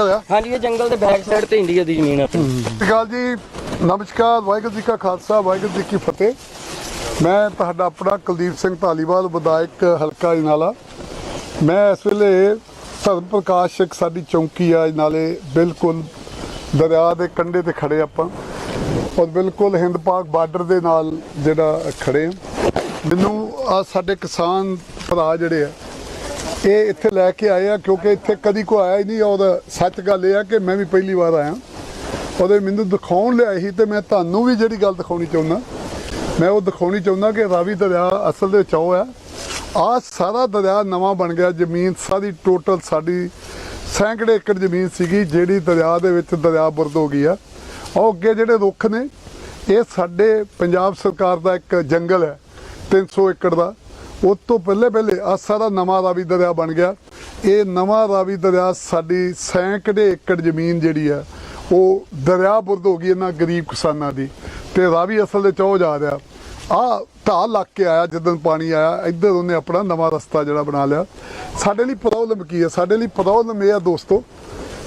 ਜੰਗਲ ਆ? ਹਾਂਜੀ ਇਹ ਜੰਗਲ ਦੇ ਬੈਕ ਸਾਈਡ ਤੇ ਇੰਡੀਆ ਦੀ ਜ਼ਮੀਨ ਆ। ਅਕਾਲ ਜੀ। ਨਮਸਕਾਰ। ਵਾਹਿਗੁਰੂ ਜੀ ਕਾ ਖਾਲਸਾ ਵਾਹਿਗੁਰੂ ਜੀ ਕੀ ਫਤਿਹ। ਮੈਂ ਤੁਹਾਡਾ ਆਪਣਾ ਕੁਲਦੀਪ ਸਿੰਘ ਧਾਲੀਵਾਲ ਵਿਧਾਇਕ ਹਲਕਾ ਅਜਨਾਲਾ ਮੈਂ ਇਸ ਵੇਲੇ ਧਰਮ ਪ੍ਰਕਾਸ਼ ਇੱਕ ਸਾਡੀ ਚੌਂਕੀ ਆ ਨਾਲੇ ਬਿਲਕੁਲ ਦਰਿਆ ਦੇ ਕੰਢੇ ਤੇ ਖੜੇ ਆਪਾਂ। ਔਰ ਬਿਲਕੁਲ ਹਿੰਦ ਪਾਕ ਬਾਰਡਰ ਦੇ ਨਾਲ ਜਿਹੜਾ ਖੜੇ ਆ। ਮੈਨੂੰ ਆ ਸਾਡੇ ਕਿਸਾਨ ਭਰਾ ਜਿਹੜੇ ਆ ਇਹ ਇੱਥੇ ਲੈ ਕੇ ਆਏ ਆ, ਕਿਉਂਕਿ ਇੱਥੇ ਕਦੀ ਕੋਈ ਆਇਆ ਹੀ ਨਹੀਂ। ਔਰ ਸੱਚ ਗੱਲ ਇਹ ਆ ਕਿ ਮੈਂ ਵੀ ਪਹਿਲੀ ਵਾਰ ਆਇਆ। ਉਹਦੇ ਮੈਨੂੰ ਦਿਖਾਉਣ ਲਿਆਏ ਸੀ ਤੇ ਮੈਂ ਤੁਹਾਨੂੰ ਵੀ ਜਿਹੜੀ ਗੱਲ ਦਿਖਾਉਣੀ ਚਾਹੁੰਦਾ। ਮੈਂ ਉਹ ਦਿਖਾਉਣੀ ਚਾਹੁੰਦਾ ਕਿ ਰਾਵੀ ਦਰਿਆ ਅਸਲ ਦੇ ਵਿੱਚ ਉਹ ਆ। ਆ ਸਾਰਾ ਦਰਿਆ ਨਵਾਂ ਬਣ ਗਿਆ। ਜ਼ਮੀਨ ਸਾਰੀ ਟੋਟਲ ਸਾਡੀ ਸੈਂਕੜੇ ਏਕੜ ਜ਼ਮੀਨ ਸੀਗੀ, ਜਿਹੜੀ ਦਰਿਆ ਦੇ ਵਿੱਚ ਦਰਿਆ ਬੁਰਦ ਹੋ ਗਈ ਆ। ਉਹ ਅੱਗੇ ਜਿਹੜੇ ਰੁੱਖ ਨੇ, ਇਹ ਸਾਡੇ ਪੰਜਾਬ ਸਰਕਾਰ ਦਾ ਇੱਕ ਜੰਗਲ ਹੈ 300 ਏਕੜ ਦਾ। ਉਸ ਤੋਂ ਪਹਿਲੇ ਪਹਿਲੇ ਆ ਸਾਰਾ ਨਵਾਂ ਰਾਵੀ ਦਰਿਆ ਬਣ ਗਿਆ। ਇਹ ਨਵਾਂ ਰਾਵੀ ਦਰਿਆ ਸਾਡੀ ਸੈਂਕੜੇ ਏਕੜ ਜ਼ਮੀਨ ਜਿਹੜੀ ਆ, ਉਹ ਦਰਿਆ ਬੁਰਦ ਹੋ ਗਈ ਇਹਨਾਂ ਗਰੀਬ ਕਿਸਾਨਾਂ ਦੀ ਤੇ ਰਾਵੀ ਅਸਲ ਦੇ ਚੋ ਜਾ ਰਿਹਾ। ਆ ਢਾਹ ਲੱਗ ਕੇ ਆਇਆ ਜਦੋਂ ਪਾਣੀ ਆਇਆ, ਇੱਧਰ ਉਹਨੇ ਆਪਣਾ ਨਵਾਂ ਰਸਤਾ ਜਿਹੜਾ ਬਣਾ ਲਿਆ। ਸਾਡੇ ਲਈ ਪ੍ਰੋਬਲਮ ਕੀ ਹੈ ਸਾਡੇ ਲਈ ਪ੍ਰੋਬਲਮ ਇਹ ਆ ਦੋਸਤੋ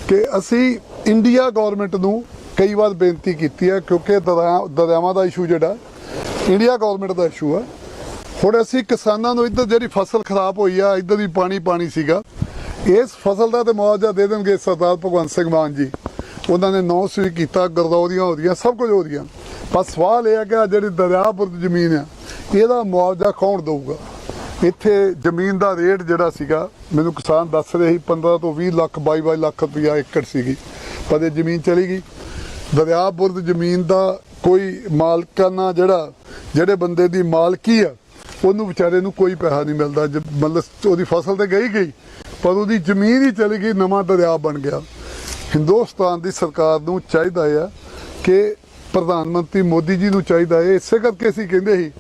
ਕਿ ਅਸੀਂ ਇੰਡੀਆ ਗਵਰਨਮੈਂਟ ਨੂੰ ਕਈ ਵਾਰ ਬੇਨਤੀ ਕੀਤੀ ਹੈ ਕਿਉਂਕਿ ਦਰਿਆ- ਦਰਿਆਵਾਂ ਦਾ ਇਸ਼ੂ ਜਿਹੜਾ ਇੰਡੀਆ ਗਵਰਨਮੈਂਟ ਦਾ ਇਸ਼ੂ ਹੈ ਹੁਣ ਅਸੀਂ ਕਿਸਾਨਾਂ ਨੂੰ ਇੱਧਰ ਜਿਹੜੀ ਫਸਲ ਖਰਾਬ ਹੋਈ ਆ, ਇੱਧਰ ਵੀ ਪਾਣੀ ਪਾਣੀ ਸੀਗਾ। ਇਸ ਫਸਲ ਦਾ ਤੇ ਮੁਆਵਜ਼ਾ ਦੇ ਦੇਣਗੇ ਸਰਦਾਰ ਭਗਵੰਤ ਸਿੰਘ ਮਾਨ ਜੀ। ਉਹਨਾਂ ਨੇ ਨੌਸ ਵੀ ਕੀਤਾ, ਗਰਦੌਰੀਆਂ ਹੋ ਰਹੀਆਂ, ਸਭ ਕੁਝ ਹੋ ਰਹੀਆਂ। ਪਰ ਸਵਾਲ ਇਹ ਹੈ ਕਿ ਆਹ ਜਿਹੜੀ ਦਰਿਆਪੁਰ ਜ਼ਮੀਨ ਆ, ਇਹਦਾ ਮੁਆਵਜ਼ਾ ਕੌਣ ਦਊਗਾ? ਇੱਥੇ ਜ਼ਮੀਨ ਦਾ ਰੇਟ ਜਿਹੜਾ ਸੀਗਾ, ਮੈਨੂੰ ਕਿਸਾਨ ਦੱਸ ਰਹੇ ਸੀ 15 ਤੋਂ 20 ਲੱਖ 22 22 ਲੱਖ ਰੁਪਇਆ ਏਕੜ ਸੀਗੀ। ਪਰ ਇਹ ਜ਼ਮੀਨ ਚਲੀ ਗਈ। ਦਰਿਆ ਬੁਰਦ ਜ਼ਮੀਨ ਦਾ ਕੋਈ ਮਾਲਕਾਨਾ ਜਿਹੜਾ, ਜਿਹੜੇ ਬੰਦੇ ਦੀ ਮਾਲਕੀ ਆ ਉਹਨੂੰ ਵਿਚਾਰੇ ਨੂੰ ਕੋਈ ਪੈਸਾ ਨਹੀਂ ਮਿਲਦਾ ਮਤਲਬ ਉਹਦੀ ਫਸਲ ਤੇ ਗਈ ਗਈ, ਪਰ ਉਹਦੀ ਜ਼ਮੀਨ ਹੀ ਚਲੀ ਗਈ, ਨਵਾਂ ਦਰਿਆ ਬਣ ਗਿਆ। ਹਿੰਦੁਸਤਾਨ ਦੀ ਸਰਕਾਰ ਨੂੰ ਚਾਹੀਦਾ ਆ ਕਿ ਪ੍ਰਧਾਨ ਮੰਤਰੀ ਮੋਦੀ ਜੀ ਨੂੰ ਚਾਹੀਦਾ ਹੈ ਇਸੇ ਕਰਕੇ ਅਸੀਂ ਕਹਿੰਦੇ ਸੀ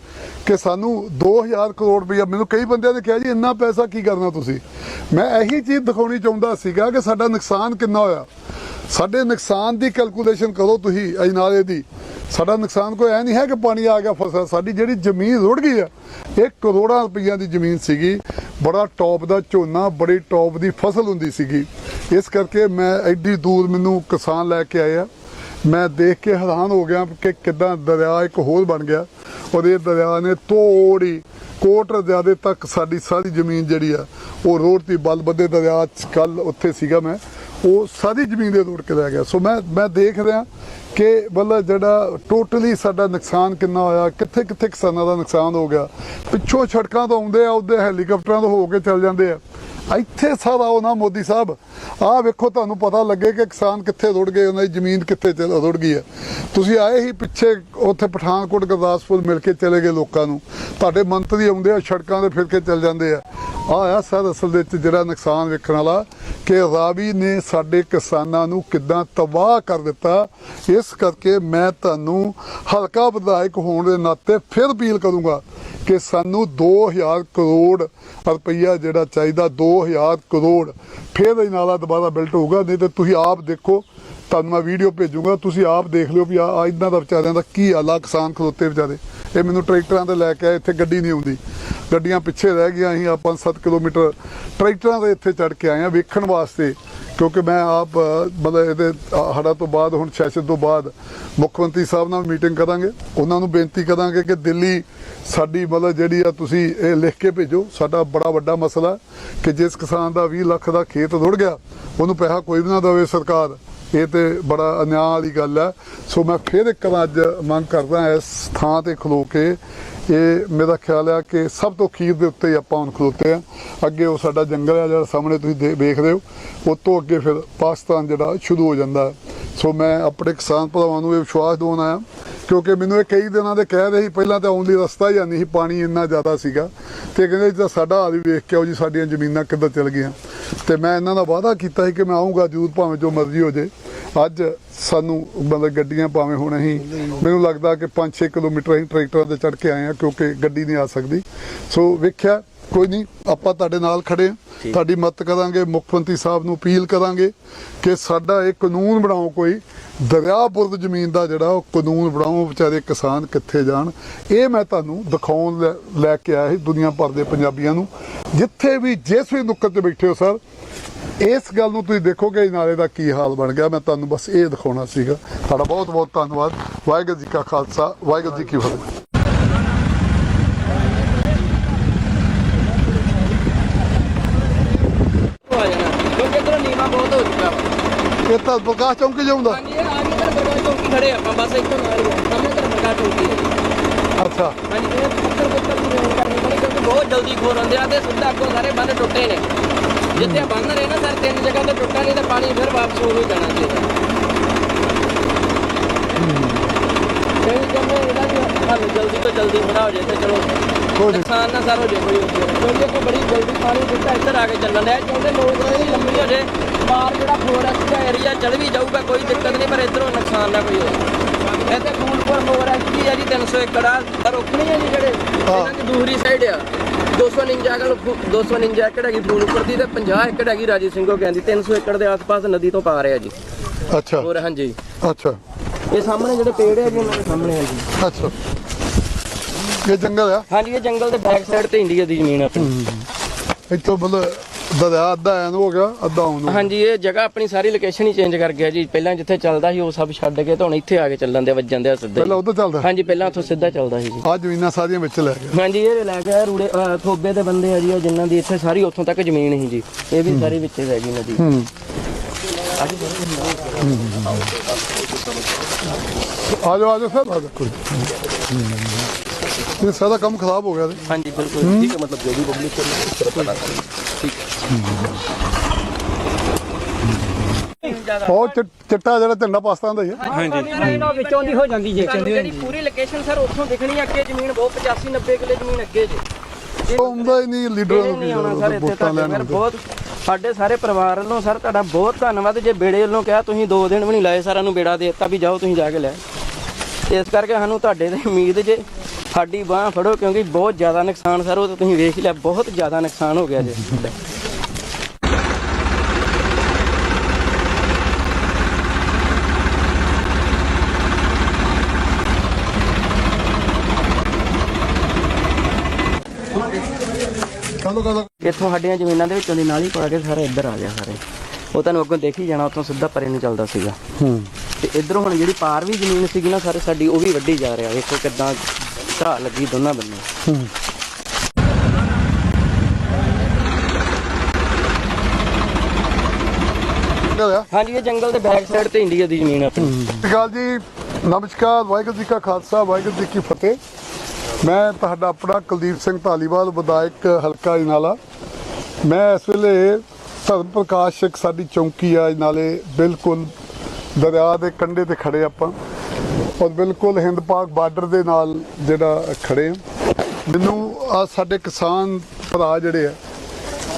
ਕਿ ਸਾਨੂੰ 2000 ਕਰੋੜ ਰੁਪਇਆ, ਮੈਨੂੰ ਕਈ ਬੰਦਿਆਂ ਨੇ ਕਿਹਾ ਜੀ, ਇੰਨਾ ਪੈਸਾ ਕੀ ਕਰਨਾ ਤੁਸੀਂ? ਮੈਂ ਇਹੀ ਚੀਜ਼ ਦਿਖਾਉਣੀ ਚਾਹੁੰਦਾ ਸੀਗਾ ਕਿ ਸਾਡਾ ਨੁਕਸਾਨ ਕਿੰਨਾ ਹੋਇਆ। ਸਾਡੇ ਨੁਕਸਾਨ ਦੀ ਕੈਲਕੂਲੇਸ਼ਨ ਕਰੋ ਤੁਸੀਂ ਅਜਨਾਲੇ ਦੀ। ਸਾਡਾ ਨੁਕਸਾਨ ਕੋਈ ਐ ਨਹੀਂ ਹੈ ਕਿ ਪਾਣੀ ਆ ਗਿਆ, ਫਸਲ, ਸਾਡੀ ਜਿਹੜੀ ਜ਼ਮੀਨ ਰੁੜ ਗਈ ਆ, ਇਹ ਕਰੋੜਾਂ ਰੁਪਈਆ ਦੀ ਜ਼ਮੀਨ ਸੀਗੀ। ਬੜਾ ਟੌਪ ਦਾ ਝੋਨਾ, ਬੜੀ ਟੌਪ ਦੀ ਫਸਲ ਹੁੰਦੀ ਸੀਗੀ। ਇਸ ਕਰਕੇ ਮੈਂ ਐਡੀ ਦੂਰ ਮੈਨੂੰ ਕਿਸਾਨ ਲੈ ਕੇ ਆਇਆ ਮੈਂ ਦੇਖ ਕੇ ਹੈਰਾਨ ਹੋ ਗਿਆ ਕਿ ਕਿਦਾਂ ਦਰਿਆ ਇੱਕ ਹੋਰ ਬਣ ਗਿਆ। ਔਰ ਇਹ ਦਰਿਆ ਨੇ ਤੋੜੀ, ਕੋਟ ਜ਼ਿਆਦੇ ਤੱਕ ਸਾਡੀ ਸਾਰੀ ਜ਼ਮੀਨ ਜਿਹੜੀ ਆ, ਉਹ ਰੋਡ ਤੇ ਬਲਬਦੇ ਦਰਿਆ ਚ ਕੱਲ ਉੱਥੇ ਸੀਗਾ ਮੈਂ। ਉਹ ਸਾਰੀ ਜ਼ਮੀਨ ਦੇ ਰੋੜ ਕੇ ਲੈ ਗਿਆ। ਸੋ ਮੈਂ ਮੈਂ ਦੇਖ ਰਿਹਾ ਕਿ ਮਤਲਬ ਜਿਹੜਾ ਟੋਟਲੀ ਸਾਡਾ ਨੁਕਸਾਨ ਕਿੰਨਾ ਹੋਇਆ ਕਿੱਥੇ ਕਿੱਥੇ ਕਿਸਾਨਾਂ ਦਾ ਨੁਕਸਾਨ ਹੋ ਗਿਆ। ਪਿੱਛੋਂ ਸੜਕਾਂ ਤੋਂ ਆਉਂਦੇ ਆ, ਉਹਦੇ ਹੈਲੀਕਾਪਟਰਾਂ ਤੋਂ ਹੋ ਕੇ ਚੱਲ ਜਾਂਦੇ ਆ। ਇੱਥੇ ਸਾਰਾ ਉਹ ਨਾ ਮੋਦੀ ਸਾਹਿਬ, ਆਹ ਵੇਖੋ ਤੁਹਾਨੂੰ ਪਤਾ ਲੱਗੇ ਕਿ ਕਿਸਾਨ ਕਿੱਥੇ ਰੁੜ ਗਏ, ਉਹਨਾਂ ਦੀ ਜ਼ਮੀਨ ਕਿੱਥੇ ਰੁੜ ਗਈ ਹੈ। ਤੁਸੀਂ ਆਏ ਹੀ ਪਿੱਛੇ ਉੱਥੇ ਪਠਾਨਕੋਟ, ਗੁਰਦਾਸਪੁਰ ਮਿਲ ਕੇ ਚਲੇ ਗਏ ਲੋਕਾਂ ਨੂੰ। ਤੁਹਾਡੇ ਮੰਤਰੀ ਆਉਂਦੇ ਆ, ਸੜਕਾਂ ਤੇ ਫਿਰ ਕੇ ਚੱਲ ਜਾਂਦੇ ਆ। ਆਹ ਆ ਸਰ ਅਸਲ ਦੇ ਵਿੱਚ ਜਿਹੜਾ ਨੁਕਸਾਨ ਵੇਖਣ ਵਾਲਾ ਕਿ ਰਾਵੀ ਨੇ ਸਾਡੇ ਕਿਸਾਨਾਂ ਨੂੰ ਕਿੱਦਾਂ ਤਬਾਹ ਕਰ ਦਿੱਤਾ। ਇਸ ਕਰਕੇ ਮੈਂ ਤੁਹਾਨੂੰ ਹਲਕਾ ਵਿਧਾਇਕ ਹੋਣ ਦੇ ਨਾਤੇ ਫਿਰ ਅਪੀਲ ਕਰੂੰਗਾ ਕਿ ਸਾਨੂੰ 2000 ਕਰੋੜ ਰੁਪਈਆ ਜਿਹੜਾ ਚਾਹੀਦਾ 2000 ਕਰੋੜ ਫਿਰ ਇਹ ਨਾਲਾ ਦੁਬਾਰਾ ਬਿਲਟ ਹੋਊਗਾ ਨਹੀਂ ਤੇ ਤੁਸੀਂ ਆਪ ਦੇਖੋ ਤੁਹਾਨੂੰ ਮੈਂ ਵੀਡੀਓ ਭੇਜੂਗਾ ਤੁਸੀਂ ਆਪ ਦੇਖ ਲਿਓ ਵੀ ਆ ਇਦਾਂ ਦਾ ਵਿਚਾਰਿਆਂ ਦਾ ਕੀ ਹਾਲਾ ਕਿਸਾਨ ਖਲੋਤੇ ਵਿਚਾਰੇ। ਇਹ ਮੈਨੂੰ ਟਰੈਕਟਰਾਂ ਦੇ ਲੈ ਕੇ ਆਏ ਇੱਥੇ ਗੱਡੀ ਨਹੀਂ ਆਉਂਦੀ। ਗੱਡੀਆਂ ਪਿੱਛੇ ਰਹਿ ਗਈਆਂ ਅਸੀਂ ਆਪਾਂ 7 ਕਿਲੋਮੀਟਰ ਟਰੈਕਟਰਾਂ ਦੇ ਇੱਥੇ ਚੜ ਕੇ ਆਏ ਆ ਵੇਖਣ ਵਾਸਤੇ ਕਿਉਂਕਿ ਮੈਂ ਆਪ ਮਤਲਬ ਇਹਦੇ ਅ, ਹੜਾ ਤੋਂ ਬਾਅਦ ਹੁਣ ਸੈਸ਼ਨ ਤੋਂ ਬਾਅਦ ਮੁੱਖ ਮੰਤਰੀ ਸਾਹਿਬ ਨਾਲ ਮੀਟਿੰਗ ਕਰਾਂਗੇ। ਉਹਨਾਂ ਨੂੰ ਬੇਨਤੀ ਕਰਾਂਗੇ ਕਿ ਦਿੱਲੀ ਸਾਡੀ ਮਤਲਬ ਜਿਹੜੀ ਆ ਤੁਸੀਂ ਇਹ ਲਿਖ ਕੇ ਭੇਜੋ। ਸਾਡਾ ਬੜਾ ਵੱਡਾ ਮਸਲਾ ਕਿ ਜਿਸ ਕਿਸਾਨ ਦਾ 20 ਲੱਖ ਦਾ ਖੇਤ ਰੁੜ ਗਿਆ ਉਹਨੂੰ ਪੈਸਾ ਕੋਈ ਵੀ ਨਾ ਦੇਵੇ ਸਰਕਾਰ। ਇਹ ਤੇ ਬੜਾ ਅਨਿਆਂ ਵਾਲੀ ਗੱਲ ਹੈ ਸੋ ਮੈਂ ਫਿਰ ਇੱਕ ਵਾਰ ਅੱਜ ਮੰਗ ਕਰਦਾ ਇਸ ਥਾਂ ਤੇ ਖਲੋ ਕੇ ਇਹ ਮੇਰਾ ਖਿਆਲ ਹੈ ਕਿ ਸਭ ਤੋਂ ਖੀਰ ਦੇ ਉੱਤੇ ਆਪਾਂ ਹੁਣ ਖਲੋਤੇ ਆ। ਅੱਗੇ ਉਹ ਸਾਡਾ ਜੰਗਲ ਹੈ ਜਿਹੜਾ ਸਾਹਮਣੇ ਤੁਸੀਂ ਦੇ- ਵੇਖ ਰਹੇ ਹੋ। ਉਹ ਤੋਂ ਅੱਗੇ ਫਿਰ ਪਾਕਿਸਤਾਨ ਜਿਹੜਾ ਸ਼ੁਰੂ ਹੋ ਜਾਂਦਾ। ਸੋ ਮੈਂ ਆਪਣੇ ਕਿਸਾਨ ਭਰਾਵਾਂ ਨੂੰ ਇਹ ਵਿਸ਼ਵਾਸ ਦਿਵਾਉਣ ਆਇਆ ਕਿਉਂਕਿ ਮੈਨੂੰ ਇਹ ਕਈ ਦਿਨਾਂ ਦੇ ਕਹਿ ਰਹੇ ਸੀ, ਪਹਿਲਾਂ ਤਾਂ ਆਉਣ ਲਈ ਰਸਤਾ ਹੀ ਨਹੀਂ ਸੀ, ਪਾਣੀ ਇੰਨਾ ਜ਼ਿਆਦਾ ਸੀਗਾ। ਤੇ ਕਹਿੰਦੇ ਜੀ ਤਾਂ ਸਾਡਾ ਹਾਲ ਵੀ ਵੇਖ ਕੇ ਆਓ ਜੀ, ਸਾਡੀਆਂ ਜ਼ਮੀਨਾਂ ਕਿੱਦਾਂ ਚਲ ਗਈਆਂ। ਤੇ ਮੈਂ ਇਹਨਾਂ ਦਾ ਵਾਅਦਾ ਕੀਤਾ ਸੀ ਕਿ ਮੈਂ ਆਉਂਗਾ ਜ਼ਰੂਰ, ਭਾਵੇਂ ਜੋ ਮਰਜ਼ੀ ਹੋ ਜੇ। ਅੱਜ ਸਾਨੂੰ ਮਤਲਬ ਗੱਡੀਆਂ ਭਾਵੇਂ ਹੁਣ ਅਸੀਂ, ਮੈਨੂੰ ਲੱਗਦਾ ਕਿ 5-6 ਕਿਲੋਮੀਟਰ ਅਸੀਂ ਟਰੈਕਟਰਾਂ ਤੇ ਚੜ ਕੇ ਆਏ ਆ ਕਿਉਂਕਿ ਗੱਡੀ ਨਹੀਂ ਆ ਸਕਦੀ। ਸੋ ਵੇਖਿਆ ਕੋਈ ਨਹੀਂ ਆਪਾਂ ਤੁਹਾਡੇ ਨਾਲ ਖੜੇ ਹਾਂ। ਤੁਹਾਡੀ ਮਦਦ ਕਰਾਂਗੇ ਮੁੱਖ ਮੰਤਰੀ ਸਾਹਿਬ ਨੂੰ ਅਪੀਲ ਕਰਾਂਗੇ ਕਿ ਸਾਡਾ ਇਹ ਕਾਨੂੰਨ ਬਣਾਓ ਕੋਈ। ਦਰਿਆਪੁਰਦ ਜ਼ਮੀਨ ਦਾ ਜਿਹੜਾ ਉਹ ਕਾਨੂੰਨ ਬਣਾਓ ਵਿਚਾਰੇ ਕਿਸਾਨ ਕਿੱਥੇ ਜਾਣ। ਇਹ ਮੈਂ ਤੁਹਾਨੂੰ ਦਿਖਾਉਣ ਲੈ- ਲੈ ਕੇ ਆਇਆ ਸੀ ਦੁਨੀਆ ਭਰ ਦੇ ਪੰਜਾਬੀਆਂ ਨੂੰ। ਜਿੱਥੇ ਵੀ ਜਿਸ ਵੀ ਨੁੱਕਰ ਤੇ ਬੈਠੇ ਹੋ ਸਰ ਇਸ ਗੱਲ ਨੂੰ ਤੁਸੀਂ ਦੇਖੋਗੇ ਨਾਲੇ ਦਾ ਕੀ ਹਾਲ ਬਣ ਗਿਆ। ਮੈਂ ਤੁਹਾਨੂੰ ਬਸ ਇਹ ਦਿਖਾਉਣਾ ਸੀਗਾ। ਤੁਹਾਡਾ ਬਹੁਤ ਬਹੁਤ ਧੰਨਵਾਦ। ਵਾਹਿਗੁਰੂ ਜੀ ਕਾ ਖਾਲਸਾ ਵਾਹਿਗੁਰੂ ਜੀ ਕੀ ਫਤਿਹ ਆ ਜਾਣਾ ਕਿਉਂਕਿ ਇਧਰੋਂ ਨੀਵਾ ਬਹੁਤ ਹੋ ਚੁੱਕਾ ਤਾਂ ਪ੍ਰਕਾਸ਼ ਚੌਂਕੀ ਜਾਉਂਦਾ ਹਾਂਜੀ ਇਹ ਆ ਗਈ ਤਾਂ ਬਰਗਾ ਚੌਂਕੀ ਖੜੇ ਆਪਾਂ ਬਸ ਇੱਥੋਂ ਨਾਲ ਹੀ ਆ। ਸਾਹਮਣੇ ਤਾਂ ਬਰਗਾ ਚੌਂਕੀ ਹੈ ਅੱਛਾ। ਹਾਂਜੀ ਇਹ ਪੱਥਰ ਪੁੱਤਰ ਦੀ ਰੇਂਜ ਕਰਨੀ ਪੈਣੀ ਕਿਉਂਕਿ ਬਹੁਤ ਜਲਦੀ ਖੋਰ ਆਉਂਦੇ ਆ ਤੇ ਸਿੱਧਾ ਅੱਗੋਂ ਸਾਰੇ ਬੰਦ ਟੁੱਟੇ ਨੇ। ਜਿੱਥੇ ਬੰਦ ਰਹੇ ਨਾ ਸਰ ਤਿੰਨ ਜਗ੍ਹਾ ਤੇ ਟੁੱਟਾ ਨਹੀਂ ਤਾਂ ਪਾਣੀ ਫਿਰ ਵਾਪਸ ਹੋ ਹੀ। ਜਾਣਾ ਕਈ ਕਹਿੰਦੇ ਇਹਦਾ ਵੀ ਹੱਲ ਜਲਦੀ ਤੋਂ ਜਲਦੀ ਬਣਾ ਹੋ ਜੇ ਤੇ ਚਲੋ। ਕੋਈ ਨਹੀਂ। ਨੁਕਸਾਨ ਨਾ ਸਰ ਹੋ ਜੇ ਕੋਈ ਕਿਉਂਕਿ ਕੋਈ ਬੜੀ ਜਲਦੀ ਪਾਣੀ ਸਿੱਧਾ ਇੱਧਰ ਆ ਕੇ ਚੱਲਣ ਡਿਆ। ਚਾਹੁੰਦੇ ਲੋਕ ਇਹ ਲੰਮੀ ਹੋ ਜੇ ਬਾਹਰ ਜਿਹੜਾ ਫੋਰੈਸਟ ਦਾ ਏਰੀਆ ਚੱਲ ਵੀ ਜਾਊਗਾ ਕੋਈ ਦਿੱਕਤ ਨਹੀਂ ਪਰ ਇੱਧਰੋਂ ਨੁਕਸਾਨ ਨਾ ਕੋਈ ਹੋਵੇ ਇੱਥੇ ਫੂਲਪੁਰ ਫੋਰੈਸਟ ਵੀ ਹੈ ਜੀ 300 ਏਕੜ ਆ। ਪਰ ਰੁਕਣੀ ਹੈ ਜੀ ਜਿਹੜੇ ਇਹਨਾਂ ਦੀ ਦੂਸਰੀ ਸਾਈਡ ਆ। 259 ਏਕੜ 259 ਏਕੜ ਹੈਗੀ ਫੂਲਪੁਰ ਦੀ ਤੇ 50 ਏਕੜ ਹੈਗੀ ਰਾਜੀ ਸਿੰਘੋ ਕਹਿੰਦੀ 300 ਏਕੜ ਦੇ ਆਸ-ਪਾਸ ਨਦੀ ਤੋਂ ਪਾ ਰਿਹਾ ਜੀ। ਅੱਛਾ। ਹੋਰ ਹਾਂਜੀ। ਅੱਛਾ। ਇਹ ਸਾਹਮਣੇ ਜਿਹੜੇ ਪੇੜ ਹੈ ਜੀ ਉਹਨਾਂ ਦੇ ਸਾਹਮਣੇ ਹੈ ਜੀ। ਅੱਛਾ। ਇਹ ਜੰਗਲ ਆ। ਹਾਂਜੀ ਇਹ ਜੰਗਲ ਦੇ ਬੈਕ ਸਾਈਡ ਤੇ ਇੰਡੀਆ ਦੀ ਜ਼ਮੀਨ ਆ ਆਪਣੀ। ਇੱਥੋਂ ਮਤਲਬ ਦਰਿਆ ਅੱਧਾ ਐਨ ਹੋ ਗਿਆ ਅੱਧਾ ਨੂੰ ਹਾਂਜੀ ਇਹ ਜਗ੍ਹਾ ਆਪਣੀ ਸਾਰੀ ਲੋਕੇਸ਼ਨ ਹੀ ਚੇਂਜ ਕਰ ਗਿਆ ਜੀ। ਪਹਿਲਾਂ ਜਿੱਥੇ ਚੱਲਦਾ ਸੀ ਉਹ ਸਭ ਛੱਡ ਕੇ ਤਾਂ ਹੁਣ ਇੱਥੇ ਆ ਕੇ ਚੱਲਣ ਦੇ ਵੱਜਣ ਦੇ ਸਿੱਧਾ ਪਹਿਲਾਂ। ਉਧਰ ਚੱਲਦਾ? ਹਾਂਜੀ ਪਹਿਲਾਂ ਉੱਥੋਂ ਸਿੱਧਾ ਚੱਲਦਾ ਸੀ ਜੀ। ਆ ਜ਼ਮੀਨਾਂ ਸਾਰੀਆਂ ਵਿੱਚ ਲੈ ਗਿਆ। ਹਾਂਜੀ ਇਹ ਲੈ ਕੇ ਰੂੜੇ ਅਹ ਥੋਬੇ ਦੇ ਬੰਦੇ ਆ ਜੀ ਉਹ ਜਿਨ੍ਹਾਂ ਦੀ ਇੱਥੇ ਸਾਰੀ ਉੱਥੋਂ ਤੱਕ ਜ਼ਮੀਨ ਸੀ ਜੀ। ਇਹ ਵੀ ਸਾਰੀ ਵਿੱਚੇ ਰਹਿ ਗਈ ਨਦੀ। ਆ ਜਾਓ ਆ ਜਾਓ ਸਰ ਆ ਜਾਓ। ਕੋਈ ਇਹ ਸਾਰਾ ਕੰਮ ਖਰਾਬ ਹੋ ਗਿਆ ਤੇ। ਹਾਂਜੀ ਬਿਲਕੁਲ। ਠੀਕ ਹੈ ਮਤਲਬ ਜੋ ਵੀ ਪਬਲਿਕ ਉਹ ਚਿ- ਚਿੱਟਾ ਜਿਹੜਾ ਝੰਡਾ ਪਾਕਿਸਤਾਨ ਦਾ ਹੀ ਹੈ। ਵਿੱਚੋਂ ਦੀ ਹੋ ਜਾਂਦੀ ਜੇ ਜਿਹੜੀ ਪੂਰੀ ਲੋਕੇਸ਼ਨ ਸਰ ਉੱਥੋਂ ਦਿਖਣੀ ਆ, ਅੱਗੇ ਜ਼ਮੀਨ ਬਹੁਤ 85 90 ਕਿੱਲੇ ਜ਼ਮੀਨ ਅੱਗੇ ਜੇ। ਉਹ ਆਉਂਦਾ ਹੀ ਨਹੀਂ ਲੀਡਰਾਂ ਨੂੰ ਆਉਣਾ ਸਰ ਇੱਥੇ ਆਉਂਦੇ। ਬਹੁਤ ਸਾਡੇ ਸਾਰੇ ਪਰਿਵਾਰ ਵੱਲੋਂ ਸਰ ਤੁਹਾਡਾ ਬਹੁਤ ਧੰਨਵਾਦ। ਜੇ ਬੇੜੇ ਵੱਲੋਂ ਕਿਹਾ ਤੁਸੀਂ 2 ਦਿਨ ਵੀ ਨਹੀਂ ਲਾਏ ਸਾਰਿਆਂ ਨੂੰ ਬੇੜਾ ਦੇ ਦਿੱਤਾ ਵੀ ਜਾਓ ਤੁਸੀਂ ਜਾ ਕੇ ਲੈ ਇਸ ਕਰਕੇ ਸਾਨੂੰ ਤੁਹਾਡੇ ਤੇ ਉਮੀਦ ਜੇ। ਸਾਡੀ ਬਾਹ ਫੜੋ ਕਿਉਂਕਿ ਬਹੁਤ ਜ਼ਿਆਦਾ ਨੁਕਸਾਨ ਸਰ ਉਹ ਤਾਂ ਤੁਸੀਂ ਵੇਖ ਹੀ ਲਿਆ ਬਹੁਤ ਜ਼ਿਆਦਾ ਨੁਕਸਾਨ ਹੋ ਗਿਆ ਜੇ। ਇੱਥੋਂ ਸਾਡੀਆਂ ਜ਼ਮੀਨਾਂ ਦੇ ਵਿੱਚੋਂ ਦੀ ਨਾਲੀ ਪਾ ਕੇ ਸਾਰੇ ਇੱਧਰ ਆ ਗਿਆ ਸਾਰੇ। ਉਹ ਤੁਹਾਨੂੰ ਅੱਗੋਂ ਦੇਖੀ ਜਾਣਾ ਉੱਥੋਂ ਸਿੱਧਾ ਪਰੇ ਨੂੰ ਚੱਲਦਾ ਸੀਗਾ। ਹੂੰ। ਤੇ ਇਧਰੋਂ ਹੁਣ ਜਿਹੜੀ ਪਾਰ ਵੀ ਜ਼ਮੀਨ ਸੀਗੀ ਨਾ ਸਾਰੇ ਸਾਡੀ ਉਹ ਵੀ ਵੱਢੀ ਜਾ ਰਿਹਾ। ਵੇਖੋ ਕਿੱਦਾਂ ਢਾਹ ਲੱਗੀ ਦੋਨਾਂ ਬੰਨੇ ਹੂੰ ਗੱਲ ਹਾਂਜੀ ਇਹ ਜੰਗਲ ਦੇ ਬੈਕ ਸਾਈਡ ਤੇ ਇੰਡੀਆ ਦੀ ਜ਼ਮੀਨ ਆ ਆਪਣੀ। ਅਕਾਲ ਜੀ। ਨਮਸਕਾਰ ਵਾਹਿਗੁਰੂ ਜੀ ਕਾ ਖਾਲਸਾ ਵਾਹਿਗੁਰੂ ਜੀ ਕੀ ਫਤਿਹ। ਮੈਂ ਤੁਹਾਡਾ ਆਪਣਾ ਕੁਲਦੀਪ ਸਿੰਘ ਧਾਲੀਵਾਲ ਵਿਧਾਇਕ ਹਲਕਾ ਅਜਨਾਲਾ ਮੈਂ ਇਸ ਵੇਲੇ ਧਰਮ ਪ੍ਰਕਾਸ਼ ਇੱਕ ਸਾਡੀ ਚੌਂਕੀ ਆ ਨਾਲੇ ਬਿਲਕੁਲ ਦਰਿਆ ਦੇ ਕੰਢੇ ਤੇ ਖੜੇ ਆਪਾਂ। ਔਰ ਬਿਲਕੁਲ ਹਿੰਦ ਪਾਕ ਬਾਰਡਰ ਦੇ ਨਾਲ ਜਿਹੜਾ ਖੜੇ ਆ। ਮੈਨੂੰ ਆ ਸਾਡੇ ਕਿਸਾਨ ਭਰਾ ਜਿਹੜੇ ਆ,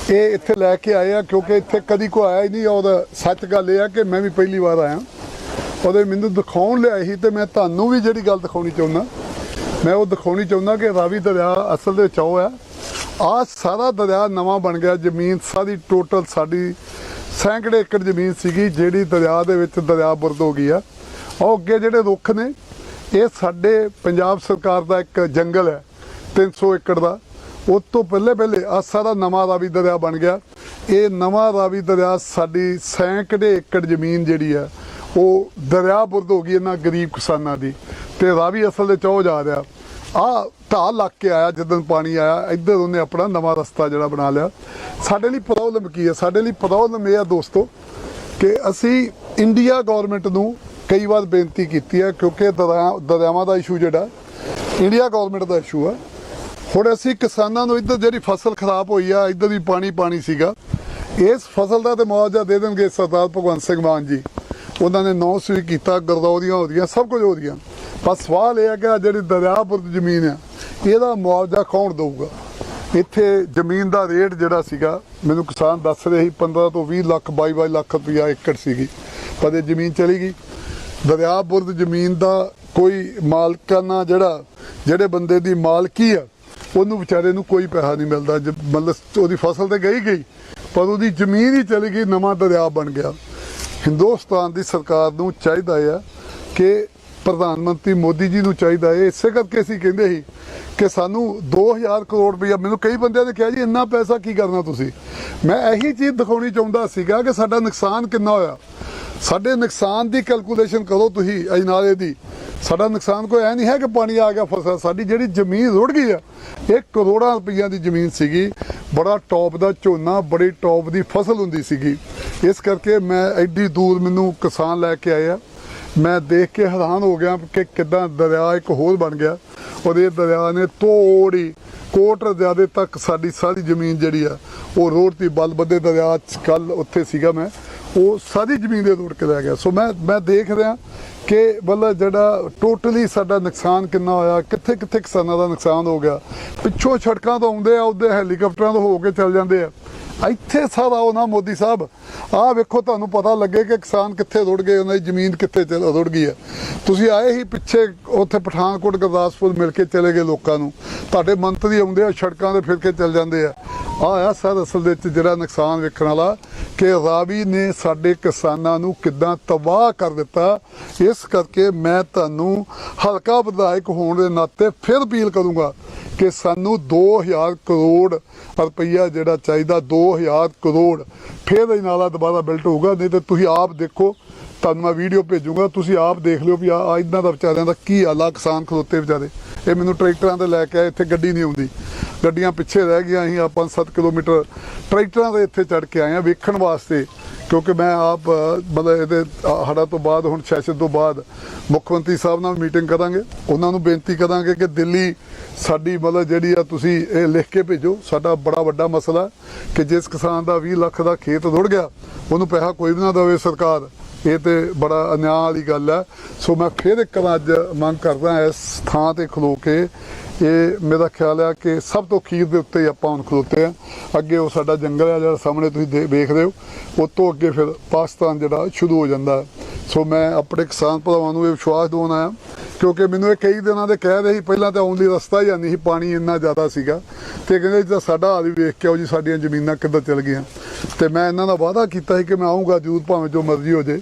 ਇਹ ਇੱਥੇ ਲੈ ਕੇ ਆਏ ਆ ਕਿਉਂਕਿ ਇੱਥੇ ਕਦੀ ਕੋਈ ਆਇਆ ਹੀ ਨਹੀਂ। ਔਰ ਸੱਚ ਗੱਲ ਇਹ ਆ ਕਿ ਮੈਂ ਵੀ ਪਹਿਲੀ ਵਾਰ ਆਇਆ। ਉਹਦੇ ਮੈਨੂੰ ਦਿਖਾਉਣ ਲਿਆਏ ਸੀ ਤੇ ਮੈਂ ਤੁਹਾਨੂੰ ਵੀ ਜਿਹੜੀ ਗੱਲ ਦਿਖਾਉਣੀ ਚਾਹੁੰਦਾ। ਮੈਂ ਉਹ ਦਿਖਾਉਣੀ ਚਾਹੁੰਦਾ ਕਿ ਰਾਵੀ ਦਰਿਆ ਅਸਲ ਦੇ ਵਿੱਚ ਉਹ ਹੈ ਆ ਸਾਰਾ ਦਰਿਆ ਨਵਾਂ ਬਣ ਗਿਆ। ਜ਼ਮੀਨ ਸਾਰੀ ਟੋਟਲ ਸਾਡੀ ਸੈਂਕੜੇ ਏਕੜ ਜ਼ਮੀਨ ਸੀਗੀ, ਜਿਹੜੀ ਦਰਿਆ ਦੇ ਵਿੱਚ ਦਰਿਆ ਬੁਰਦ ਹੋ ਗਈ ਆ। ਉਹ ਅੱਗੇ ਜਿਹੜੇ ਰੁੱਖ ਨੇ, ਇਹ ਸਾਡੇ ਪੰਜਾਬ ਸਰਕਾਰ ਦਾ ਇੱਕ ਜੰਗਲ ਹੈ 300 ਏਕੜ ਦਾ। ਉਸ ਤੋਂ ਪਹਿਲੇ ਪਹਿਲੇ ਆ ਸਾਰਾ ਨਵਾਂ ਰਾਵੀ ਦਰਿਆ ਬਣ ਗਿਆ। ਇਹ ਨਵਾਂ ਰਾਵੀ ਦਰਿਆ ਸਾਡੀ ਸੈਂਕੜੇ ਏਕੜ ਜ਼ਮੀਨ ਜਿਹੜੀ ਆ ਉਹ ਦਰਿਆ ਬੁਰਦ ਹੋ ਗਈ ਇਹਨਾਂ ਗਰੀਬ ਕਿਸਾਨਾਂ ਦੀ ਤੇ ਰਾਵੀ ਅਸਲ ਦੇ ਚੋ ਜਾ ਰਿਹਾ। ਆ ਢਾਹ ਲੱਗ ਕੇ ਆਇਆ ਜਦੋਂ ਪਾਣੀ ਆਇਆ, ਇੱਧਰ ਉਹਨੇ ਆਪਣਾ ਨਵਾਂ ਰਸਤਾ ਜਿਹੜਾ ਬਣਾ ਲਿਆ। ਸਾਡੇ ਲਈ ਪ੍ਰੋਬਲਮ ਕੀ ਹੈ? ਸਾਡੇ ਲਈ ਪ੍ਰੋਬਲਮ ਇਹ ਆ ਦੋਸਤੋ ਕਿ ਅਸੀਂ ਇੰਡੀਆ ਗਵਰਨਮੈਂਟ ਨੂੰ ਕਈ ਵਾਰ ਬੇਨਤੀ ਕੀਤੀ ਹੈ, ਕਿਉਂਕਿ ਦਰਿਆ- ਦਰਿਆਵਾਂ ਦਾ ਇਸ਼ੂ ਜਿਹੜਾ ਇੰਡੀਆ ਗਵਰਨਮੈਂਟ ਦਾ ਇਸ਼ੂ ਹੈ ਹੁਣ ਅਸੀਂ ਕਿਸਾਨਾਂ ਨੂੰ ਇੱਧਰ ਜਿਹੜੀ ਫਸਲ ਖਰਾਬ ਹੋਈ ਆ, ਇੱਧਰ ਵੀ ਪਾਣੀ ਪਾਣੀ ਸੀਗਾ, ਇਸ ਫਸਲ ਦਾ ਤੇ ਮੁਆਵਜ਼ਾ ਦੇ ਦੇਣਗੇ ਸਰਦਾਰ ਭਗਵੰਤ ਸਿੰਘ ਮਾਨ ਜੀ। ਉਹਨਾਂ ਨੇ ਨੌਸ ਵੀ ਕੀਤਾ, ਗਰਦੌਰੀਆਂ ਹੋ ਰਹੀਆਂ, ਸਭ ਕੁਝ ਹੋ ਰਹੀਆਂ। ਬਸ ਸਵਾਲ ਇਹ ਹੈ ਕਿ ਜਿਹੜੀ ਦਰਿਆਪੁਰ ਦੀ ਜ਼ਮੀਨ ਆ, ਇਹਦਾ ਮੁਆਵਜ਼ਾ ਕੌਣ ਦਊਗਾ? ਇੱਥੇ ਜ਼ਮੀਨ ਦਾ ਰੇਟ ਜਿਹੜਾ ਸੀਗਾ, ਮੈਨੂੰ ਕਿਸਾਨ ਦੱਸ ਰਹੇ ਸੀ 15 ਤੋਂ 20 ਲੱਖ 22 22 ਲੱਖ ਰੁਪਇਆ ਏਕੜ ਸੀਗੀ, ਪਰ ਇਹ ਜ਼ਮੀਨ ਚਲੀ ਗਈ। ਦਰਿਆ ਬੁਰਦ ਜ਼ਮੀਨ ਦਾ ਕੋਈ ਮਾਲਕਾਨਾ ਜਿਹੜਾ, ਜਿਹੜੇ ਬੰਦੇ ਦੀ ਮਾਲਕੀ ਆ, ਉਹਨੂੰ ਵਿਚਾਰੇ ਨੂੰ ਕੋਈ ਪੈਸਾ ਨਹੀਂ ਮਿਲਦਾ। ਮਤਲਬ ਉਹਦੀ ਫਸਲ ਤੇ ਗਈ ਗਈ, ਪਰ ਉਹਦੀ ਜ਼ਮੀਨ ਹੀ ਚਲੀ ਗਈ, ਨਵਾਂ ਦਰਿਆ ਬਣ ਗਿਆ। ਹਿੰਦੁਸਤਾਨ ਦੀ ਸਰਕਾਰ ਨੂੰ ਚਾਹੀਦਾ ਆ ਕਿ ਪ੍ਰਧਾਨ ਮੰਤਰੀ ਮੋਦੀ ਜੀ ਨੂੰ ਚਾਹੀਦਾ ਹੈ ਇਸੇ ਕਰਕੇ ਅਸੀਂ ਕਹਿੰਦੇ ਸੀ ਕਿ ਸਾਨੂੰ 2000 ਕਰੋੜ ਰੁਪਇਆ ਮੈਨੂੰ ਕਈ ਬੰਦਿਆਂ ਨੇ ਕਿਹਾ ਜੀ, ਇੰਨਾ ਪੈਸਾ ਕੀ ਕਰਨਾ ਤੁਸੀਂ? ਮੈਂ ਇਹੀ ਚੀਜ਼ ਦਿਖਾਉਣੀ ਚਾਹੁੰਦਾ ਸੀਗਾ ਕਿ ਸਾਡਾ ਨੁਕਸਾਨ ਕਿੰਨਾ ਹੋਇਆ। ਸਾਡੇ ਨੁਕਸਾਨ ਦੀ ਕੈਲਕੂਲੇਸ਼ਨ ਕਰੋ ਤੁਸੀਂ ਅਜਨਾਲੇ ਦੀ। ਸਾਡਾ ਨੁਕਸਾਨ ਕੋਈ ਐ ਨਹੀਂ ਹੈ ਕਿ ਪਾਣੀ ਆ ਗਿਆ, ਫਸਲ, ਸਾਡੀ ਜਿਹੜੀ ਜ਼ਮੀਨ ਰੁੜ ਗਈ ਆ, ਇਹ ਕਰੋੜਾਂ ਰੁਪਈਆਂ ਦੀ ਜ਼ਮੀਨ ਸੀਗੀ। ਬੜਾ ਟੌਪ ਦਾ ਝੋਨਾ, ਬੜੀ ਟੌਪ ਦੀ ਫਸਲ ਹੁੰਦੀ ਸੀਗੀ। ਇਸ ਕਰਕੇ ਮੈਂ ਐਡੀ ਦੂਰ ਮੈਨੂੰ ਕਿਸਾਨ ਲੈ ਕੇ ਆਇਆ ਮੈਂ ਦੇਖ ਕੇ ਹੈਰਾਨ ਹੋ ਗਿਆ ਕਿ ਕਿਦਾਂ ਦਰਿਆ ਇੱਕ ਹੋਰ ਬਣ ਗਿਆ। ਔਰ ਇਹ ਦਰਿਆ ਨੇ ਤੋੜੀ, ਕੋਟ ਜ਼ਿਆਦੇ ਤੱਕ ਸਾਡੀ ਸਾਰੀ ਜ਼ਮੀਨ ਜਿਹੜੀ ਆ, ਉਹ ਰੋਡ ਤੇ ਬਲਬੱਦੇ ਦਰਿਆ ਕੱਲ ਉੱਥੇ ਸੀਗਾ ਮੈਂ। ਉਹ ਸਾਰੀ ਜ਼ਮੀਨ ਦੇ ਰੋੜ ਕੇ ਲੈ ਗਿਆ। ਸੋ ਮੈਂ ਮੈਂ ਦੇਖ ਰਿਹਾ ਕਿ ਮਤਲਬ ਜਿਹੜਾ ਟੋਟਲੀ ਸਾਡਾ ਨੁਕਸਾਨ ਕਿੰਨਾ ਹੋਇਆ ਕਿੱਥੇ ਕਿੱਥੇ ਕਿਸਾਨਾਂ ਦਾ ਨੁਕਸਾਨ ਹੋ ਗਿਆ। ਪਿੱਛੋਂ ਸੜਕਾਂ ਤੋਂ ਆਉਂਦੇ ਆ, ਉਹਦੇ ਹੈਲੀਕਾਪਟਰਾਂ ਤੋਂ ਹੋ ਕੇ ਚੱਲ ਜਾਂਦੇ ਆ। ਇੱਥੇ ਸਾਰਾ ਉਹ ਨਾ ਮੋਦੀ ਸਾਹਿਬ, ਆਹ ਵੇਖੋ ਤੁਹਾਨੂੰ ਪਤਾ ਲੱਗੇ ਕਿ ਕਿਸਾਨ ਕਿੱਥੇ ਰੁੜ ਗਏ, ਉਹਨਾਂ ਦੀ ਜ਼ਮੀਨ ਕਿੱਥੇ ਚਲ ਰੁੜ ਗਈ ਹੈ। ਤੁਸੀਂ ਆਏ ਹੀ ਪਿੱਛੇ ਉੱਥੇ ਪਠਾਨਕੋਟ ਗੁਰਦਾਸਪੁਰ ਮਿਲ ਕੇ ਚਲੇ ਗਏ ਲੋਕਾਂ ਨੂੰ। ਤੁਹਾਡੇ ਮੰਤਰੀ ਆਉਂਦੇ ਆ, ਸੜਕਾਂ ਤੇ ਫਿਰ ਕੇ ਚੱਲ ਜਾਂਦੇ ਆ। ਆ ਸਰ ਅਸਲ ਦੇ ਵਿੱਚ ਜਿਹੜਾ ਨੁਕਸਾਨ ਵੇਖਣ ਵਾਲਾ, ਕਿ ਰਾਵੀ ਨੇ ਸਾਡੇ ਕਿਸਾਨਾਂ ਨੂੰ ਕਿੱਦਾਂ ਤਬਾਹ ਕਰ ਦਿੱਤਾ, ਇਸ ਕਰਕੇ ਮੈਂ ਤੁਹਾਨੂੰ ਹਲਕਾ ਵਿਧਾਇਕ ਹੋਣ ਦੇ ਨਾਤੇ ਫਿਰ ਅਪੀਲ ਕਰੂੰਗਾ ਕਿ ਸਾਨੂੰ 2000 ਕਰੋੜ ਰੁਪਈਆ ਜਿਹੜਾ ਚਾਹੀਦਾ 2000 ਕਰੋੜ, ਫਿਰ ਇਹ ਨਾਲਾ ਦੁਬਾਰਾ ਬਿਲਟ ਹੋਊਗਾ, ਨਹੀਂ ਤੇ ਤੁਸੀਂ ਆਪ ਦੇਖੋ, ਤੁਹਾਨੂੰ ਮੈਂ ਵੀਡੀਓ ਭੇਜੂਗਾ, ਤੁਸੀਂ ਆਪ ਦੇਖ ਲਿਓ ਵੀ ਆ ਇਦਾਂ ਦਾ ਵਿਚਾਰਿਆਂ ਦਾ ਕੀ ਹਾਲਾ ਕਿਸਾਨ ਖਲੋਤੇ ਵਿਚਾਰੇ। ਇਹ ਮੈਨੂੰ ਟਰੈਕਟਰਾਂ ਤੇ ਲੈ ਕੇ ਆਏ, ਇੱਥੇ ਗੱਡੀ ਨਹੀਂ ਆਉਂਦੀ। ਗੱਡੀਆਂ ਪਿੱਛੇ ਰਹਿ ਗਈਆਂ ਅਸੀਂ ਆਪਾਂ 7 ਕਿਲੋਮੀਟਰ ਟਰੈਕਟਰਾਂ ਦੇ ਇੱਥੇ ਚੜ ਕੇ ਆਏ ਆ ਵੇਖਣ ਵਾਸਤੇ ਕਿਉਂਕਿ ਮੈਂ ਆਪ ਮਤਲਬ ਇਹਦੇ ਅ, ਹੜਾ ਤੋਂ ਬਾਅਦ ਹੁਣ ਸੈਸ਼ਨ ਤੋਂ ਬਾਅਦ ਮੁੱਖ ਮੰਤਰੀ ਸਾਹਿਬ ਨਾਲ ਮੀਟਿੰਗ ਕਰਾਂਗੇ। ਉਹਨਾਂ ਨੂੰ ਬੇਨਤੀ ਕਰਾਂਗੇ ਕਿ ਦਿੱਲੀ ਸਾਡੀ ਮਤਲਬ ਜਿਹੜੀ ਆ ਤੁਸੀਂ ਇਹ ਲਿਖ ਕੇ ਭੇਜੋ। ਸਾਡਾ ਬੜਾ ਵੱਡਾ ਮਸਲਾ ਕਿ ਜਿਸ ਕਿਸਾਨ ਦਾ 20 ਲੱਖ ਦਾ ਖੇਤ ਰੁੜ ਗਿਆ ਉਹਨੂੰ ਪੈਸਾ ਕੋਈ ਵੀ ਨਾ ਦੇਵੇ ਸਰਕਾਰ। ਇਹ ਤੇ ਬੜਾ ਅਨਿਆਂ ਵਾਲੀ ਗੱਲ ਹੈ ਸੋ ਮੈਂ ਫਿਰ ਇੱਕ ਵਾਰ ਅੱਜ ਮੰਗ ਕਰਦਾ ਇਸ ਥਾਂ ਤੇ ਖਲੋ ਕੇ ਇਹ ਮੇਰਾ ਖਿਆਲ ਹੈ ਕਿ ਸਭ ਤੋਂ ਖੀਰ ਦੇ ਉੱਤੇ ਆਪਾਂ ਹੁਣ ਖਲੋਤੇ ਆ। ਅੱਗੇ ਉਹ ਸਾਡਾ ਜੰਗਲ ਹੈ ਜਿਹੜਾ ਸਾਹਮਣੇ ਤੁਸੀਂ ਦੇ- ਵੇਖ ਰਹੇ ਹੋ। ਉਹ ਤੋਂ ਅੱਗੇ ਫਿਰ ਪਾਕਿਸਤਾਨ ਜਿਹੜਾ ਸ਼ੁਰੂ ਹੋ ਜਾਂਦਾ। ਹੈ। ਸੋ ਮੈਂ ਆਪਣੇ ਕਿਸਾਨ ਭਰਾਵਾਂ ਨੂੰ ਇਹ ਵਿਸ਼ਵਾਸ ਦਿਵਾਉਣ ਆਇਆ, ਕਿਉਂਕਿ ਮੈਨੂੰ ਇਹ ਕਈ ਦਿਨਾਂ ਦੇ ਕਹਿ ਰਹੇ ਸੀ, ਪਹਿਲਾਂ ਤਾਂ ਆਉਣ ਲਈ ਰਸਤਾ ਹੀ ਨਹੀਂ ਸੀ, ਪਾਣੀ ਇੰਨਾ ਜ਼ਿਆਦਾ ਸੀਗਾ। ਤੇ ਕਹਿੰਦੇ ਜੀ ਤਾਂ ਸਾਡਾ ਹਾਲ ਵੀ ਵੇਖ ਕੇ ਆਓ ਜੀ, ਸਾਡੀਆਂ ਜ਼ਮੀਨਾਂ ਕਿੱਦਾਂ ਚਲ ਗਈਆਂ। ਤੇ ਮੈਂ ਇਹਨਾਂ ਦਾ ਵਾਅਦਾ ਕੀਤਾ ਸੀ ਕਿ ਮੈਂ ਆਉਂਗਾ ਜ਼ਰੂਰ, ਭਾਵੇਂ ਜੋ ਮਰਜ਼ੀ ਹੋ ਜੇ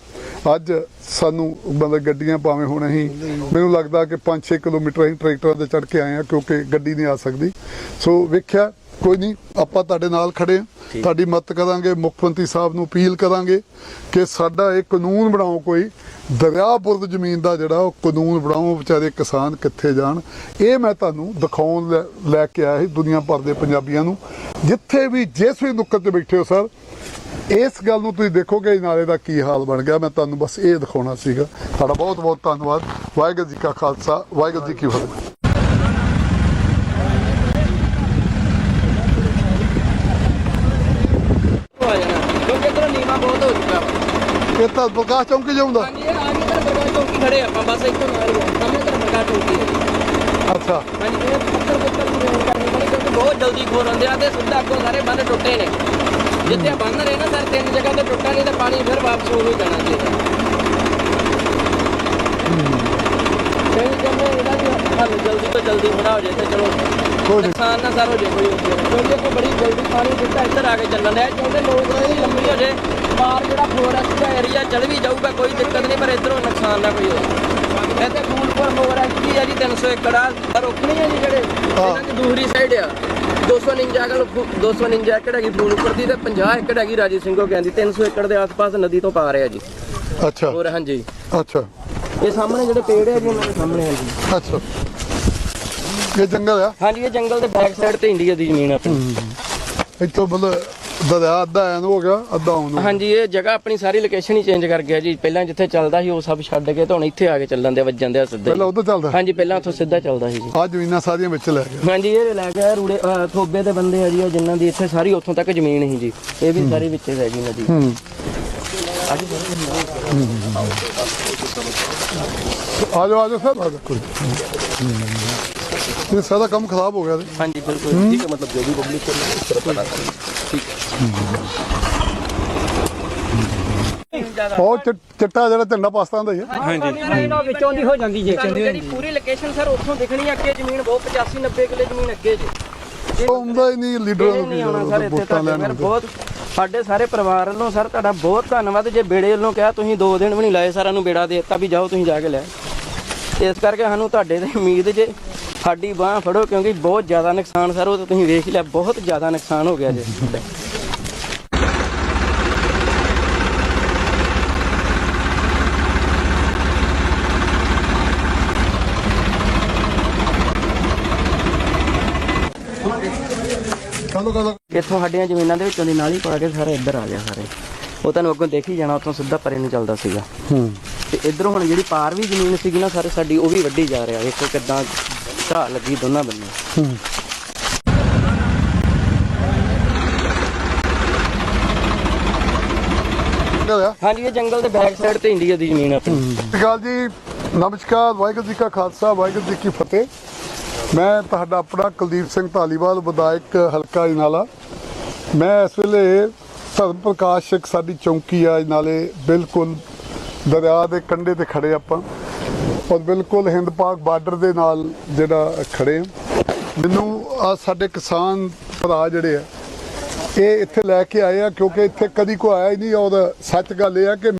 ਅੱਜ ਸਾਨੂੰ ਮਤਲਬ ਗੱਡੀਆਂ ਭਾਵੇਂ ਹੁਣ ਅਸੀਂ ਮੈਨੂੰ ਲੱਗਦਾ ਕਿ 5-6 ਕਿਲੋਮੀਟਰ ਅਸੀਂ ਟਰੈਕਟਰਾਂ ਤੇ ਚੜ ਕੇ ਆਏ ਆ ਕਿਉਂਕਿ ਗੱਡੀ ਨਹੀਂ ਆ ਸਕਦੀ। ਸੋ ਵੇਖਿਆ ਕੋਈ ਨਹੀਂ ਆਪਾਂ ਤੁਹਾਡੇ ਨਾਲ ਖੜੇ ਆ ਤੁਹਾਡੀ ਮਦਦ ਕਰਾਂਗੇ ਮੁੱਖ ਮੰਤਰੀ ਸਾਹਿਬ ਨੂੰ ਅਪੀਲ ਕਰਾਂਗੇ ਕਿ ਸਾਡਾ ਇਹ ਕਾਨੂੰਨ ਬਣਾਓ ਕੋਈ ਦਰਿਆਪੁਰ ਜ਼ਮੀਨ ਦਾ ਜਿਹੜਾ ਉਹ ਕਾਨੂੰਨ ਬਣਾਓ ਵਿਚਾਰੇ ਕਿਸਾਨ ਕਿੱਥੇ ਜਾਣ। ਇਹ ਮੈਂ ਤੁਹਾਨੂੰ ਦਿਖਾਉਣ ਲੈ- ਲੈ ਕੇ ਆਇਆ ਸੀ ਦੁਨੀਆ ਭਰ ਦੇ ਪੰਜਾਬੀਆਂ ਨੂੰ। ਜਿੱਥੇ ਵੀ ਜਿਸ ਵੀ ਨੁੱਕਰ ਤੇ ਬੈਠੇ ਹੋ ਸਰ ਇਸ ਗੱਲ ਨੂੰ ਤੁਸੀਂ ਦੇਖੋਗੇ ਨਾਲੇ ਦਾ ਕੀ ਹਾਲ ਬਣ ਗਿਆ ਮੈਂ ਤੁਹਾਨੂੰ ਬਸ ਇਹ ਦਿਖਾਉਣਾ ਸੀਗਾ। ਤੁਹਾਡਾ ਬਹੁਤ ਬਹੁਤ ਧੰਨਵਾਦ। ਵਾਹਿਗੁਰੂ ਜੀ ਕਾ ਖਾਲਸਾ ਵਾਹਿਗੁਰੂ ਜੀ ਕੀ ਫਤਿਹ। ਇਹ ਤਾਂ ਪ੍ਰਕਾਸ਼ ਚੌਂਕੀ ਜਾਉਂਦਾ ਹਾਂਜੀ ਇਹ ਆ ਗਏ ਤੇ ਬਰਗਾ ਚੌਂਕੀ ਖੜੇ ਆਪਾਂ ਬਸ ਇੱਥੋਂ ਨਾਲ ਹੀ ਸਾਹਮਣੇ ਤੇ ਬਰਗਾ ਚੌਂਕੀ ਹੈ। ਅੱਛਾ। ਹਾਂਜੀ ਇਹ ਪੁੱਤਰ ਦੀ ਰੇਂਜ ਕਰਨੀ ਕਿਉਂਕਿ ਬਹੁਤ ਜਲਦੀ ਖੋਰ ਆਉਂਦੇ ਆ ਤੇ ਸਿੱਧਾ ਅੱਗੋਂ ਸਾਰੇ ਬੰਦ ਟੁੱਟੇ ਨੇ। ਜਿੱਥੇ ਬੰਦ ਰਹੇ ਨਾ ਸਰ ਤਿੰਨ ਜਗ੍ਹਾ ਤੇ ਟੁੱਟਾ ਨਹੀਂ ਤੇ ਪਾਣੀ ਫਿਰ ਵਾਪਸ ਹੋ ਨਹੀਂ ਜਾਣਾ ਜੀ ਕਈ ਕਹਿੰਦੇ ਇਹਦਾ ਵੀ ਹੱਲ ਜਲਦੀ ਤੋਂ ਜਲਦੀ ਹੋਣਾ ਹੋ ਜਾਏ ਤੇ ਚਲੋ ਕੋਈ ਨਹੀਂ। ਨੁਕਸਾਨ ਨਾ ਸਰ ਹੋ ਜਾਏ ਕੋਈ ਕਿਉਂਕਿ ਕੋਈ ਬੜੀ ਜਲਦੀ ਪਾਣੀ ਸਿੱਧਾ ਇੱਧਰ ਆ ਕੇ ਚੱਲਣ ਡਿਆ। ਚਾਹੁੰਦੇ ਲੋਕ ਇਹਦੀ ਲੰਮੀ ਹੋ ਜਾਏ ਬਾਹਰ ਜਿਹੜਾ ਫੋਰੈਸਟ ਦਾ ਏਰੀਆ ਚੱਲ ਵੀ ਜਾਊਗਾ ਕੋਈ ਦਿੱਕਤ ਨਹੀਂ ਪਰ ਇਧਰੋਂ ਨੁਕਸਾਨ ਨਾ ਕੋਈ ਹੋਵੇ ਇੱਥੇ ਫੂਲਪੁਰ ਫੋਰੈਸਟ ਦੀ ਆ ਜੀ 300 ਏਕੜ ਆ ਪਰ ਰੋਕਣੀ ਆ ਜੀ ਜਿਹੜੇ ਇਹਨਾਂ ਦੀ ਦੂਸਰੀ ਸਾਈਡ ਆ। 259 ਏਕੜ 259 ਏਕੜ ਹੈਗੀ ਫੂਲਪੁਰ ਦੀ ਤੇ 50 ਏਕੜ ਹੈਗੀ ਰਾਜੀ ਸਿੰਘੋ ਕਹਿੰਦੀ 300 ਏਕੜ ਦੇ ਆਸ-ਪਾਸ ਨਦੀ ਤੋਂ ਪਾ ਰਿਹਾ ਜੀ। ਅੱਛਾ। ਹੋਰ ਹਾਂਜੀ। ਅੱਛਾ। ਇਹ ਸਾਹਮਣੇ ਜਿਹੜੇ ਪੇੜ ਆ ਜੀ ਉਹਨਾਂ ਦੇ ਸਾਹਮਣੇ ਹਾਂਜੀ। ਅੱਛਾ। ਇਹ ਜੰਗਲ ਆ? ਹਾਂਜੀ ਇਹ ਜੰਗਲ ਦੇ ਬੈਕ ਸਾਈਡ ਤੇ ਇੰਡੀਆ ਦੀ ਜ਼ਮੀਨ ਆ ਆਪਣੀ। ਇੱਥੋਂ ਮਤਲਬ ਦਰਿਆ ਅੱਧਾ ਐਨ ਹੋ ਗਿਆ ਅੱਧਾ ਉਹਨੂੰ ਹਾਂਜੀ ਇਹ ਜਗ੍ਹਾ ਆਪਣੀ ਸਾਰੀ ਲੋਕੇਸ਼ਨ ਹੀ ਚੇਂਜ ਕਰ ਗਿਆ ਜੀ। ਪਹਿਲਾਂ ਜਿੱਥੇ ਚੱਲਦਾ ਸੀ ਉਹ ਸਭ ਛੱਡ ਕੇ ਤੇ ਹੁਣ ਇੱਥੇ ਆ ਕੇ ਚੱਲਣ ਦੇ ਵੱਜਣ ਦੇ ਸਿੱਧੇ ਪਹਿਲਾਂ ਉਧਰ ਚੱਲਦਾ? ਹਾਂਜੀ ਪਹਿਲਾਂ ਉੱਥੋਂ ਸਿੱਧਾ ਚੱਲਦਾ ਸੀ ਜੀ। ਆ ਜ਼ਮੀਨਾਂ ਸਾਰੀਆਂ ਵਿੱਚ ਲੈ ਗਿਆ। ਹਾਂਜੀ ਇਹ ਲੈ ਗਿਆ ਰੂੜੇ ਅਹ ਥੋਬੇ ਦੇ ਬੰਦੇ ਆ ਜੀ ਉਹ ਜਿਨ੍ਹਾਂ ਦੀ ਇੱਥੇ ਸਾਰੀ ਉੱਥੋਂ ਤੱਕ ਜ਼ਮੀਨ ਸੀ ਜੀ। ਇਹ ਵੀ ਸਾਰੀ ਵਿੱਚੇ ਰਹਿ ਗਈ ਨਦੀ ਹੂੰ। ਆ ਜਾਓ ਆ ਜਾਓ ਸਰ ਆ ਜਾਓ ਕੋਈ ਇਹ ਸਾਰਾ ਕੰਮ ਖਰਾਬ ਹੋ ਗਿਆ ਤੇ ਹਾਂਜੀ ਬਿਲਕੁਲ। ਠੀਕ ਹੈ ਮਤਲਬ ਜੋ ਵੀ ਪਬਲਿਕ ਉਹ ਚਿ- ਚਿੱਟਾ ਜਿਹੜਾ ਝੰਡਾ ਪਾਕਿਸਤਾਨ ਦਾ ਹੀ ਹੈ। ਹਾਂਜੀ। ਵਿੱਚੋਂ ਦੀ ਹੋ ਜਾਂਦੀ ਜੇ। ਜਿਹੜੀ ਪੂਰੀ ਲੋਕੇਸ਼ਨ ਸਰ ਉੱਥੋਂ ਦਿਖਣੀ ਆ ਅੱਗੇ ਜ਼ਮੀਨ ਬਹੁਤ 85 90 ਕਿੱਲੇ ਜ਼ਮੀਨ ਅੱਗੇ ਜੀ। ਉਹ ਆਉਂਦਾ ਹੀ ਨਹੀਂ ਲੀਡਰਾਂ ਨੂੰ ਨਹੀਂ ਆਉਣਾ ਸਰ ਇੱਥੇ ਵੋਟਾਂ ਤੁਹਾਡੇ ਲੈਣ ਫਿਰ ਆਉਂਦੇ। ਬਹੁਤ ਸਾਡੇ ਸਾਰੇ ਪਰਿਵਾਰ ਵੱਲੋਂ ਸਰ ਤੁਹਾਡਾ ਬਹੁਤ ਧੰਨਵਾਦ। ਜੇ ਬੇੜੇ ਵੱਲੋਂ ਕਿਹਾ ਤੁਸੀਂ ਦੋ ਦਿਨ ਵੀ ਨਹੀਂ ਲਾਏ ਸਾਰਿਆਂ ਨੂੰ ਬੇੜਾ ਦੇ ਦਿੱਤਾ ਵੀ ਜਾਓ ਤੁਸੀਂ ਜਾ ਕੇ ਲੈ ਇਸ ਕਰਕੇ ਸਾਨੂੰ ਤੁਹਾਡੇ ਤੇ ਉਮੀਦ ਜੇ ਸਾਡੀ ਬਾਹ ਫੜੋ ਕਿਉਂਕਿ ਬਹੁਤ ਜ਼ਿਆਦਾ ਨੁਕਸਾਨ ਸਰ ਉਹ ਤਾਂ ਤੁਸੀਂ ਵੇਖ ਹੀ ਲਿਆ ਬਹੁਤ ਜ਼ਿਆਦਾ ਨੁਕਸਾਨ ਹੋ ਗਿਆ ਜੇ। ਇੱਥੋਂ ਸਾਡੀਆਂ ਜ਼ਮੀਨਾਂ ਦੇ ਵਿੱਚੋਂ ਦੀ ਨਾਲੀ ਪਾ ਕੇ ਸਾਰੇ ਇੱਧਰ ਆ ਗਿਆ ਸਾਰੇ। ਉਹ ਤੁਹਾਨੂੰ ਅੱਗੋਂ ਦੇਖ ਹੀ ਜਾਣਾ ਉੱਥੋਂ ਸਿੱਧਾ ਪਰੇ ਨੂੰ ਚੱਲਦਾ ਸੀਗਾ। ਹੂੰ। ਤੇ ਇਧਰੋਂ ਹੁਣ ਜਿਹੜੀ ਪਾਰ ਵੀ ਜ਼ਮੀਨ ਸੀਗੀ ਨਾ ਸਾਰੇ ਸਾਡੀ ਉਹ ਵੀ ਵੱਢੀ ਜਾ ਰਿਹਾ ਵੇਖੋ ਕਿੱਦਾਂ ਢਾਹ ਲੱਗੀ ਦੋਨਾਂ ਬੰਨੇ ਹੂੰ ਗੱਲ ਹਾਂਜੀ ਇਹ ਜੰਗਲ ਦੇ ਬੈਕ ਸਾਈਡ ਤੇ ਇੰਡੀਆ ਦੀ ਜ਼ਮੀਨ ਆਪਣੀ। ਅਕਾਲ ਜੀ। ਨਮਸਕਾਰ ਵਾਹਿਗੁਰੂ ਜੀ ਕਾ ਖਾਲਸਾ ਵਾਹਿਗੁਰੂ ਜੀ ਕੀ ਫਤਿਹ। ਮੈਂ ਤੁਹਾਡਾ ਆਪਣਾ ਕੁਲਦੀਪ ਸਿੰਘ ਧਾਲੀਵਾਲ ਵਿਧਾਇਕ ਹਲਕਾ ਇਨਾਲਾ ਮੈਂ ਇਸ ਵੇਲੇ ਧਰਮ ਪ੍ਰਕਾਸ਼ ਇੱਕ ਸਾਡੀ ਚੌਂਕੀ ਆ ਨਾਲੇ ਬਿਲਕੁਲ ਦਰਿਆ ਦੇ ਕੰਢੇ ਤੇ ਖੜੇ ਆਪਾਂ। ਔਰ ਬਿਲਕੁਲ ਹਿੰਦ ਪਾਕ ਬਾਰਡਰ ਦੇ ਨਾਲ ਜਿਹੜਾ ਖੜੇ ਆ। ਮੈਨੂੰ ਆ ਸਾਡੇ ਕਿਸਾਨ ਭਰਾ ਜਿਹੜੇ ਆ, ਇਹ ਇੱਥੇ ਲੈ ਕੇ ਆਏ ਆ ਕਿਉਂਕਿ ਇੱਥੇ ਕਦੀ ਕੋਈ ਆਇਆ ਹੀ ਨਹੀਂ ਔਰ ਸੱਚ ਗੱਲ ਇਹ ਆ ਕਿ